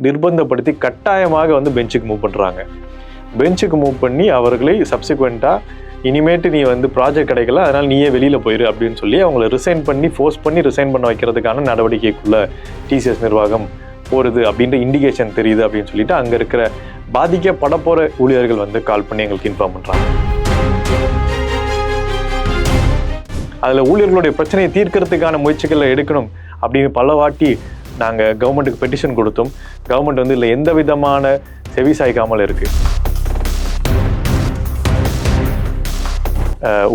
நிர்பந்தப்படுத்தி கட்டாயமாக வந்து பெஞ்சுக்கு மூவ் பண்ணுறாங்க பெஞ்சுக்கு மூவ் பண்ணி அவர்களை சப்சிக்வெண்ட்டாக இனிமேட்டு நீ வந்து ப்ராஜெக்ட் கிடைக்கல அதனால் நீயே வெளியில் போயிரு அப்படின்னு சொல்லி அவங்கள ரிசைன் பண்ணி ஃபோர்ஸ் பண்ணி ரிசைன் பண்ண வைக்கிறதுக்கான நடவடிக்கைக்குள்ள டிசிஎஸ் நிர்வாகம் போகிறது அப்படின்ற இண்டிகேஷன் தெரியுது அப்படின்னு சொல்லிட்டு அங்கே இருக்கிற பாதிக்கப்பட போகிற ஊழியர்கள் வந்து கால் பண்ணி எங்களுக்கு இன்ஃபார்ம் பண்ணுறாங்க அதில் ஊழியர்களுடைய பிரச்சனையை தீர்க்கறதுக்கான முயற்சிகளை எடுக்கணும் அப்படின்னு பல வாட்டி நாங்கள் கவர்மெண்ட்டுக்கு பெட்டிஷன் கொடுத்தோம் கவர்மெண்ட் வந்து இதில் எந்த விதமான செவி சாய்க்காமல் இருக்குது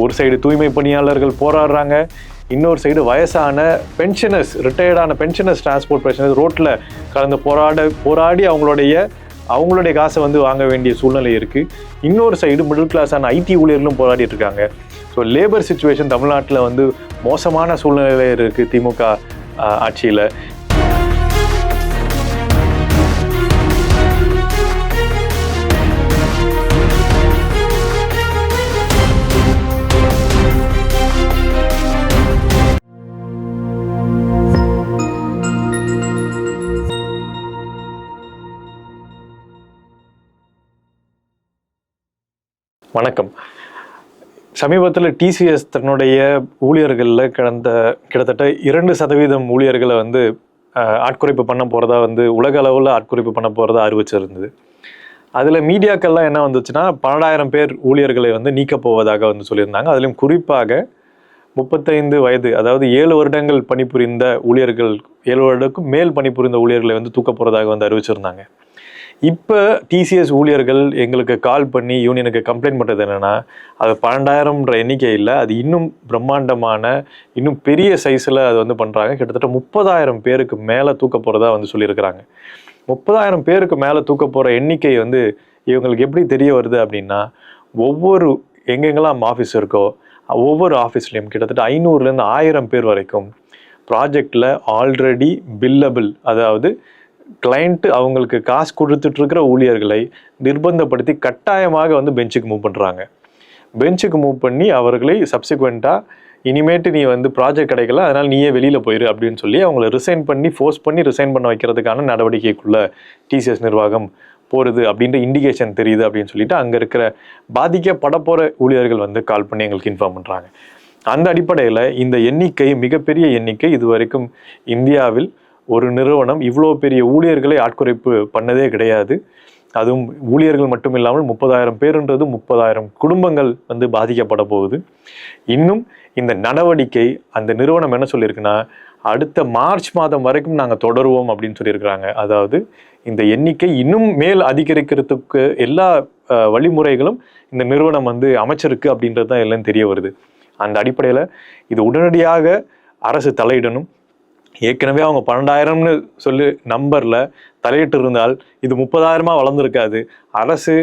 ஒரு சைடு தூய்மை பணியாளர்கள் போராடுறாங்க இன்னொரு சைடு வயசான பென்ஷனர்ஸ் ரிட்டையர்டான பென்ஷனர்ஸ் டிரான்ஸ்போர்ட் பென்ஷனர்ஸ் ரோட்டில் கலந்து போராட போராடி அவங்களுடைய அவங்களுடைய காசை வந்து வாங்க வேண்டிய சூழ்நிலை இருக்குது இன்னொரு சைடு மிடில் கிளாஸான ஐடி ஊழியர்களும் போராடிட்டு இருக்காங்க. ஸோ லேபர் சுச்சுவேஷன் தமிழ்நாட்டில் வந்து மோசமான சூழ்நிலையில் இருக்குது திமுக ஆட்சியில். வணக்கம். சமீபத்தில் டிசிஎஸ் தன்னுடைய ஊழியர்களில் கடந்த கிட்டத்தட்ட இரண்டு சதவீதம் ஊழியர்களை வந்து ஆட்குறைப்பு பண்ண போகிறதா வந்து உலக அளவில் ஆட்குறைப்பு பண்ண போகிறதா அறிவிச்சிருந்தது. அதில் மீடியாக்கள்லாம் என்ன வந்துச்சுன்னா பன்னெண்டாயிரம் பேர் ஊழியர்களை வந்து நீக்கப் போவதாக வந்து சொல்லியிருந்தாங்க. அதுலேயும் குறிப்பாக முப்பத்தைந்து வயது அதாவது ஏழு வருடங்கள் பணிபுரிந்த ஊழியர்கள் ஏழு வருடத்துக்கும் மேல் பணிபுரிந்த ஊழியர்களை வந்து தூக்க போகிறதாக வந்து அறிவிச்சிருந்தாங்க. இப்போ டிசிஎஸ் ஊழியர்கள் எங்களுக்கு கால் பண்ணி யூனியனுக்கு கம்ப்ளைண்ட் பண்ணுறது என்னென்னா அது பன்னெண்டாயிரம்ன்ற எண்ணிக்கை இல்லை அது இன்னும் பிரம்மாண்டமான இன்னும் பெரிய சைஸில் அது வந்து பண்ணுறாங்க கிட்டத்தட்ட முப்பதாயிரம் பேருக்கு மேலே தூக்க போகிறதா வந்து சொல்லியிருக்கிறாங்க. முப்பதாயிரம் பேருக்கு மேலே தூக்க போகிற எண்ணிக்கை வந்து இவங்களுக்கு எப்படி தெரிய வருது அப்படின்னா ஒவ்வொரு எங்கெங்கெல்லாம் ஆஃபீஸ் இருக்கோ ஒவ்வொரு ஆஃபீஸ்லேயும் கிட்டத்தட்ட ஐநூறுலேருந்து ஆயிரம் பேர் வரைக்கும் ப்ராஜெக்டில் ஆல்ரெடி பில்லபிள் அதாவது கிளைண்ட்டு அவங்களுக்கு காசு கொடுத்துட்ருக்கிற ஊழியர்களை நிர்பந்தப்படுத்தி கட்டாயமாக வந்து பெஞ்சுக்கு மூவ் பண்ணுறாங்க பெஞ்சுக்கு மூவ் பண்ணி அவர்களை சப்சிக்வெண்ட்டாக இனிமேட்டு நீ வந்து ப்ராஜெக்ட் கிடைக்கல அதனால் நீயே வெளியில் போயிரு அப்படின்னு சொல்லி அவங்கள ரிசைன் பண்ணி ஃபோர்ஸ் பண்ணி ரிசைன் பண்ண வைக்கிறதுக்கான நடவடிக்கைக்குள்ள டிசிஎஸ் நிர்வாகம் போகிறது அப்படின்ற இண்டிகேஷன் தெரியுது அப்படின்னு சொல்லிட்டு அங்கே இருக்கிற பாதிக்கப்பட போகிற ஊழியர்கள் வந்து கால் பண்ணி எங்களுக்கு இன்ஃபார்ம் பண்ணுறாங்க அந்த அடிப்படையில் இந்த எண்ணிக்கை மிகப்பெரிய எண்ணிக்கை இது வரைக்கும் இந்தியாவில் ஒரு நிறுவனம் இவ்வளோ பெரிய ஊழியர்களை ஆட்குறைப்பு பண்ணதே கிடையாது. அதுவும் ஊழியர்கள் மட்டும் இல்லாமல் முப்பதாயிரம் பேருன்றது முப்பதாயிரம் குடும்பங்கள் வந்து பாதிக்கப்பட போகுது. இன்னும் இந்த நடவடிக்கை அந்த நிறுவனம் என்ன சொல்லியிருக்குன்னா அடுத்த மார்ச் மாதம் வரைக்கும் நாங்கள் தொடருவோம் அப்படின்னு சொல்லியிருக்கிறாங்க. அதாவது இந்த எண்ணிக்கை இன்னும் மேல் அதிகரிக்கிறதுக்கு எல்லா வழிமுறைகளும் இந்த நிறுவனம் வந்து அமைச்சிருக்கு அப்படின்றது தான் எல்லாம் தெரிய வருது. அந்த அடிப்படையில் இது உடனடியாக அரசு தலையிடணும். ஏற்கனவே அவங்க பன்னெண்டாயிரம்னு சொல்லி நம்பரில் தலையிட்டு இருந்தால் இது முப்பதாயிரமாக வளர்ந்துருக்காது. அரசு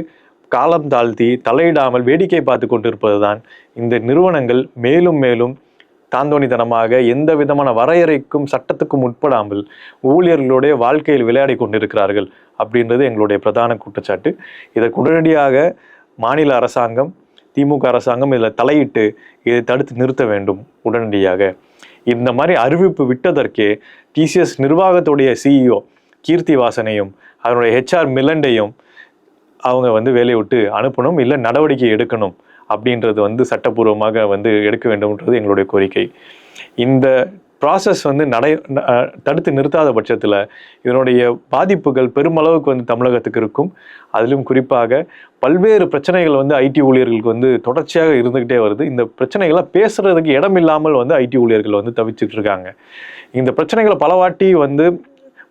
காலம் தாழ்த்தி தலையிடாமல் வேடிக்கை பார்த்து கொண்டிருப்பது தான் இந்த நிறுவனங்கள் மேலும் மேலும் தாந்தோணித்தனமாக எந்த விதமான வரையறைக்கும் சட்டத்துக்கும் உட்படாமல் ஊழியர்களுடைய வாழ்க்கையில் விளையாடி கொண்டிருக்கிறார்கள் அப்படின்றது எங்களுடைய பிரதான குற்றச்சாட்டு. இதற்கு உடனடியாக மாநில அரசாங்கம் திமுக அரசாங்கம் இதில் தலையிட்டு இதை தடுத்து நிறுத்த வேண்டும் உடனடியாக. இந்த மாதிரி அறிவிப்பு விட்டதற்கே டிசிஎஸ் நிர்வாகத்துடைய சிஇஓ கீர்த்தி வாசனையும் அதனுடைய ஹெச்ஆர் மிலண்டையும் அவங்க வந்து வேலையை விட்டு அனுப்பணும் இல்லை நடவடிக்கை எடுக்கணும் அப்படின்றது வந்து சட்டப்பூர்வமாக வந்து எடுக்க வேண்டும்ன்றது எங்களுடைய கோரிக்கை. இந்த ப்ராசஸ் வந்து நடை தடுத்து நிறுத்தாத பட்சத்தில் இதனுடைய பாதிப்புகள் பெருமளவுக்கு வந்து தமிழகத்துக்கு இருக்கும். அதிலும் குறிப்பாக பல்வேறு பிரச்சனைகள் வந்து ஐடி ஊழியர்களுக்கு வந்து தொடர்ச்சியாக இருந்துக்கிட்டே வருது. இந்த பிரச்சனைகளை பேசுறதுக்கு இடம் இல்லாமல் வந்து ஐடி ஊழியர்கள் வந்து தவிச்சிட்டு இருக்காங்க. இந்த பிரச்சனைகளை பலவாட்டி வந்து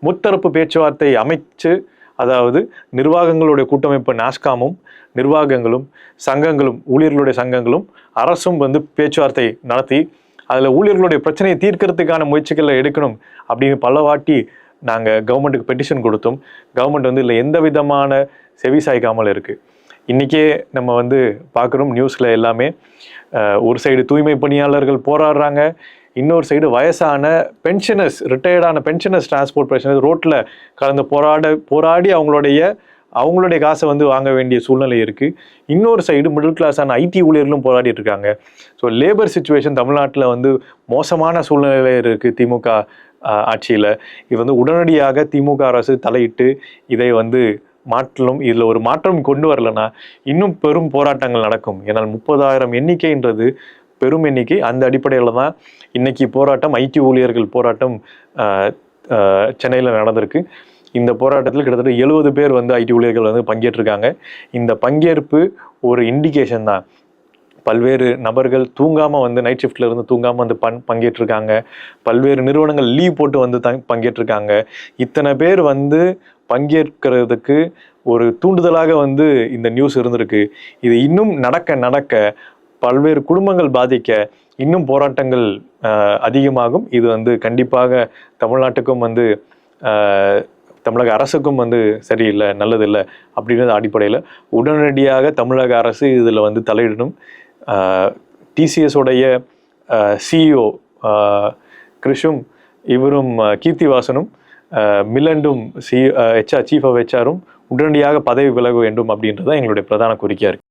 முத்தரப்பு பேச்சுவார்த்தை அமைச்சு அதாவது நிர்வாகங்களுடைய கூட்டமைப்பு நாஸ்காமும் நிர்வாகங்களும் சங்கங்களும் ஊழியர்களுடைய சங்கங்களும் அரசும் வந்து பேச்சுவார்த்தை நடத்தி அதில் ஊழியர்களுடைய பிரச்சனையை தீர்க்கறதுக்கான முயற்சிகளை எடுக்கணும் அப்படின்னு பல வாட்டி நாங்கள் கவர்மெண்ட்டுக்கு பெட்டிஷன் கொடுத்தோம். கவர்மெண்ட் வந்து இதில் எந்த விதமான செவி சாய்க்காமல் இருக்குது இன்றைக்கே நம்ம வந்து பார்க்குறோம் நியூஸில் எல்லாமே. ஒரு சைடு தூய்மை பணியாளர்கள் போராடுறாங்க. இன்னொரு சைடு வயசான பென்ஷனர்ஸ் ரிட்டையர்டான பென்ஷனர்ஸ் டிரான்ஸ்போர்ட் பிரச்சனை ரோட்டில் கலந்து போராட போராடி அவங்களுடைய அவங்களுடைய காசை வந்து வாங்க வேண்டிய சூழ்நிலை இருக்குது இன்னொரு சைடு மிடில் கிளாஸான ஐடி ஊழியர்களும் போராடிட்டு இருக்காங்க. ஸோ லேபர் சுச்சுவேஷன் தமிழ்நாட்டில் வந்து மோசமான சூழ்நிலையில் இருக்குது திமுக ஆட்சியில். இது வந்து உடனடியாக திமுக அரசு தலையிட்டு இதை வந்து மாற்றலும் இதில் ஒரு மாற்றம் கொண்டு வரலன்னா இன்னும் பெரும் போராட்டங்கள் நடக்கும். ஏன்னால் முப்பதாயிரம் எண்ணிக்கைன்றது பெரும் எண்ணிக்கை. அந்த அடிப்படையில் தான் இன்னைக்கு போராட்டம் ஐடி ஊழியர்கள் போராட்டம் சென்னையில் நடந்திருக்கு. இந்த போராட்டத்தில் கிட்டத்தட்ட எழுபது பேர் வந்து ஐடி ஊழியர்கள் வந்து பங்கேற்றிருக்காங்க. இந்த பங்கேற்பு ஒரு இண்டிகேஷன் தான். பல்வேறு நபர்கள் தூங்காமல் வந்து நைட் ஷிஃப்ட்டில் இருந்து தூங்காமல் வந்து பண் பங்கேற்றிருக்காங்க. பல்வேறு நிறுவனங்கள் லீவ் போட்டு வந்து தங் பங்கேற்றிருக்காங்க. இத்தனை பேர் வந்து பங்கேற்கிறதுக்கு ஒரு தூண்டுதலாக வந்து இந்த நியூஸ் இருந்திருக்கு. இது இன்னும் நடக்க நடக்க பல்வேறு குடும்பங்கள் பாதிக்க இன்னும் போராட்டங்கள் அதிகமாகும். இது வந்து கண்டிப்பாக தமிழ்நாட்டுக்கும் வந்து தமிழக அரசுக்கும் வந்து சரியில்லை நல்லதில்லை அப்படின்றது அடிப்படையில் உடனடியாக தமிழக அரசு இதில் வந்து தலையிடணும். டிசிஎஸோடைய சிஇஓ கிருஷும் இவரும் கீர்த்திவாசனும் மிலண்டும் சி ஹெச்ஆர் சீஃப் ஆஃப் ஹெச்ஆரும் உடனடியாக பதவி விலக வேண்டும் அப்படின்றது தான் எங்களுடைய பிரதான கோரிக்கையாக இருக்குது